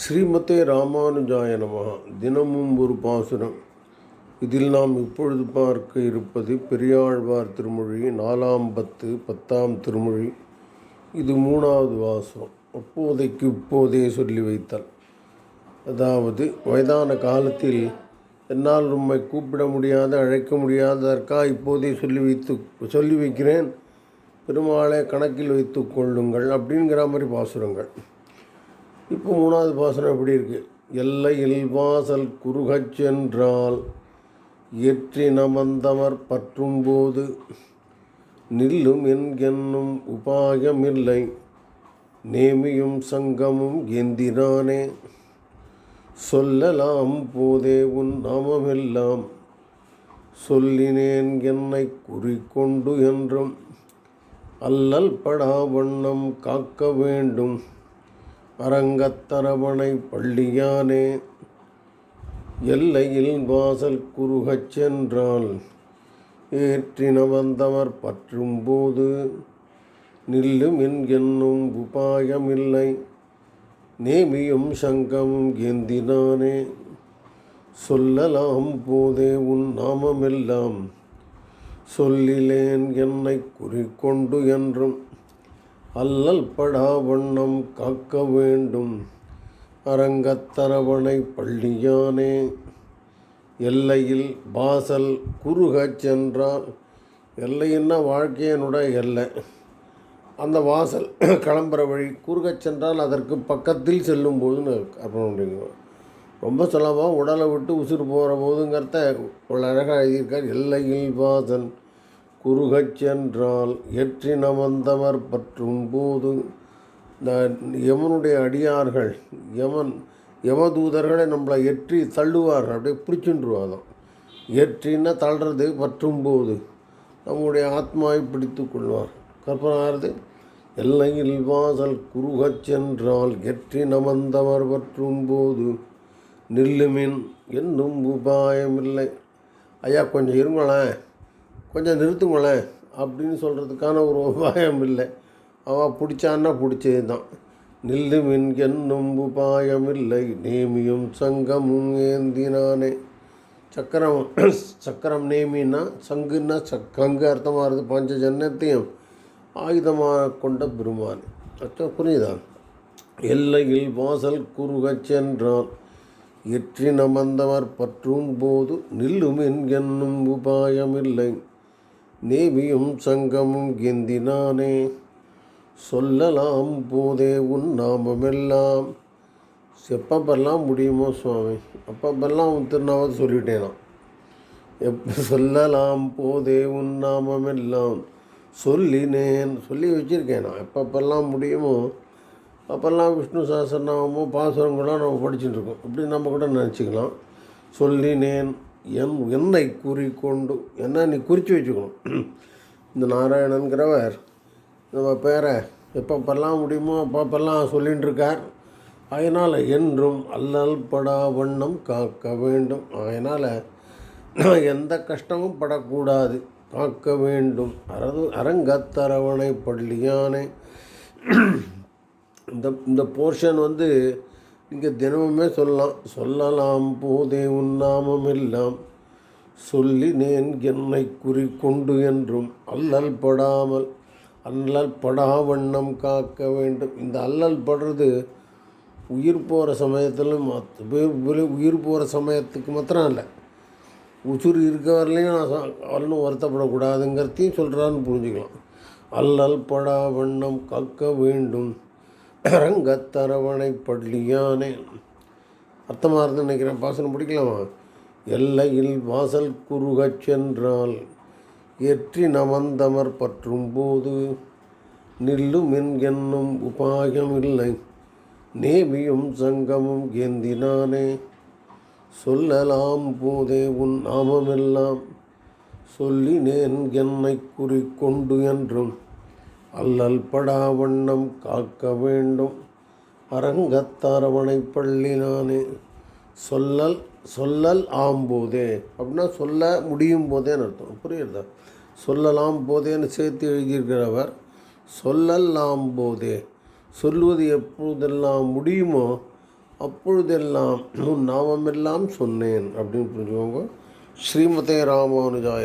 ஸ்ரீமதே ராமானுஜாய நமஹ தினமும் ஒரு பாசுரம். இதில் நாம் இப்பொழுது பார்க்க இருப்பது பெரியாழ்வார் திருமொழி நாலாம் பத்து பத்தாம் திருமொழி. இது மூணாவது வாசகம் அப்போதைக்கு இப்போதே சொல்லி வைத்தல். அதாவது வயதான காலத்தில் என்னால் உம்மை கூப்பிட முடியாத அழைக்க முடியாததற்கா இப்போதே சொல்லி வைத்து சொல்லி வைக்கிறேன். பெருமாளை கணக்கில் வைத்து கொள்ளுங்கள் அப்படிங்கிற மாதிரி பாசுரங்கள். இப்போ மூணாவது பாசனம் எப்படி இருக்கு? எல்லையில் வாசல் குறுகச் சென்றால் எற்றி நமந்தமர் பற்றும்போது நில்லும் என்கென்னும் உபாயமில்லை. நேமியும் சங்கமும் எந்திரானே சொல்லலாம் போதே உன் நாமமெல்லாம். சொல்லினேன் என்னை குறிக்கொண்டு என்றும். அல்லல் படா வண்ணம் காக்க வேண்டும். அரங்கத்தரவணை பள்ளியானே எல்லையில் வாசல் குறுகச் சென்றால் ஏற்றின வந்தவர் பற்றும்போது நில்லும் என்கென்னும் உபாயமில்லை. நேமியும் சங்கமும் ஏந்தினானே சொல்லலாம் போதே உன் நாமமெல்லாம். சொல்லிலேன் என்னை குறிக்கொண்டு என்றும் அல்லல் படா வண்ணம் காக்க வேண்டும். அரங்கத்தரவணை பள்ளியானே. எல்லையில் வாசல் குறுகச் சென்றால் எல்லைன்னா வாழ்க்கையினுடைய எல்லை. அந்த வாசல் கிளம்புற வழி குறுகச் சென்றால் அதற்கு பக்கத்தில் செல்லும் போதுன்னு அர்ப்பணம் பண்ணிக்கணும் ரொம்ப சுலபமாக உடலை விட்டு உசுறு போகிற போதுங்கிறத ஒரு அழகாக எழுதியிருக்கார். எல்லையில் வாசல் குறுகச் சென்றால் எற்றி நமந்தவர் பற்றும் போது யமனுடைய அடியார்கள் யமன் யமதூதர்களை நம்மளை எற்றி தள்ளுவார்கள். அப்படியே பிடிச்சுன்றுவாதான் எற்றின்னா தள்ளுறது பற்றும் போது நம்முடைய ஆத்மாவை பிடித்து கொள்வார். கற்பனை எல்லையில் வாசல் குறுகச் சென்றால் எற்றி நமந்தவர் பற்றும் போது நில்லுமின் என்னும் உபாயமில்லை. ஐயா கொஞ்சம் இருங்களேன். கொஞ்சம் நிறுத்துங்களேன் அப்படின்னு சொல்கிறதுக்கான ஒரு உபாயம் இல்லை. அவள் பிடிச்சான்னா பிடிச்சது தான் நில்லு மின் என்னும் உபாயமில்லை நேமியும் சங்கமும் ஏந்தினானே. சக்கரம் சக்கரம் நேமின்னா சங்குன்னா சக் கங்கு அர்த்தமாக இருக்குது பஞ்ச ஜன்னத்தையும் ஆயுதமாக கொண்ட பெருமான். அச்சா புரியுதா? எல்லையில் வாசல் குறுகச் சென்றால் எற்றி நமந்தவர் பற்றும் போது நில்லும் என்கென்னும் உபாயமில்லை நேமியும் சங்கமும் கெந்தினானே சொல்லலாம் போதே உன் நாமமெல்லாம். எப்பப்பெல்லாம் முடியுமோ சுவாமி அப்பப்பெல்லாம் உன் திருநாமத்தை சொல்லிட்டேனா. எப்போ சொல்லலாம் போதே உன் நாமமெல்லாம். சொல்லினேன் சொல்லி வச்சுருக்கேன் நான். எப்பப்பெல்லாம் முடியுமோ அப்போல்லாம் விஷ்ணு சாஸ்திரநாமமோ பாசுரம் கூட நம்ம படிச்சுட்டு இருக்கோம். அப்படின்னு நம்ம கூட நினச்சிக்கலாம். சொல்லினேன் என் என்னை குறிக்கொண்டு என்ன நீ குறித்து வச்சுக்கணும். இந்த நாராயணன்கிறவர் நம்ம பேரை எப்பப்பெல்லாம் முடியுமோ அப்பப்பெல்லாம் சொல்லிகிட்டு இருக்கார் அதனால் என்றும் அல்லல் படா வண்ணம் காக்க வேண்டும். அதனால் எந்த கஷ்டமும் படக்கூடாது. காக்க வேண்டும். அறது அரங்கத்தரவணை பள்ளியானே இந்த இந்த போர்ஷன் வந்து இங்கே தினமுமே சொல்லலாம். சொல்லலாம் போதே உன்னாமம் எல்லாம் சொல்லினேன் என்னை குறிக்கொண்டு என்றும் அல்லல் படாமல் அல்லல் படா வண்ணம் காக்க வேண்டும். இந்த அல்லல் படுறது உயிர் போகிற சமயத்திலும் உயிர் போகிற சமயத்துக்கு மாத்திரம் இல்லை உசுறு இருக்க வரலையும் நான் வரலும் வருத்தப்படக்கூடாதுங்கிறதையும் சொல்கிறான்னு புரிஞ்சுக்கலாம். அல்லல் படா வண்ணம் காக்க வேண்டும். ரங்கத்தரவணை பள்ளியானே. அர்த்தமாக இருந்து நினைக்கிறேன். பாசனம் பிடிக்கலாமா எல்லையில் வாசல் குறுகச் சென்றால் எற்றி நமந்தமர் பற்றும் போது நில்லும் என்னும் உபாயம் இல்லை நேமியும் சங்கமும் ஏந்தினானே. சொல்லலாம் போதே உன் நாமமெல்லாம். சொல்லினேன் என்னை குறிக்கொண்டு என்றும். அல்லல் படா வண்ணம் காக்க வேண்டும். அரங்கத்தாரவணை பள்ளி நானே. சொல்லல் சொல்லல் ஆம்போதே அப்படின்னா சொல்ல முடியும் போதேன்னு அர்த்தம். புரியுறதா சொல்லலாம் போதேன்னு சேர்த்து எழுதியிருக்கிறவர் சொல்லலாம் போதே. சொல்வது எப்பொழுதெல்லாம் முடியுமோ அப்பொழுதெல்லாம் உன் நாமமெல்லாம் சொன்னேன் அப்படின்னு புரிஞ்சுக்கோங்க. ஸ்ரீமதே ராமானுஜாய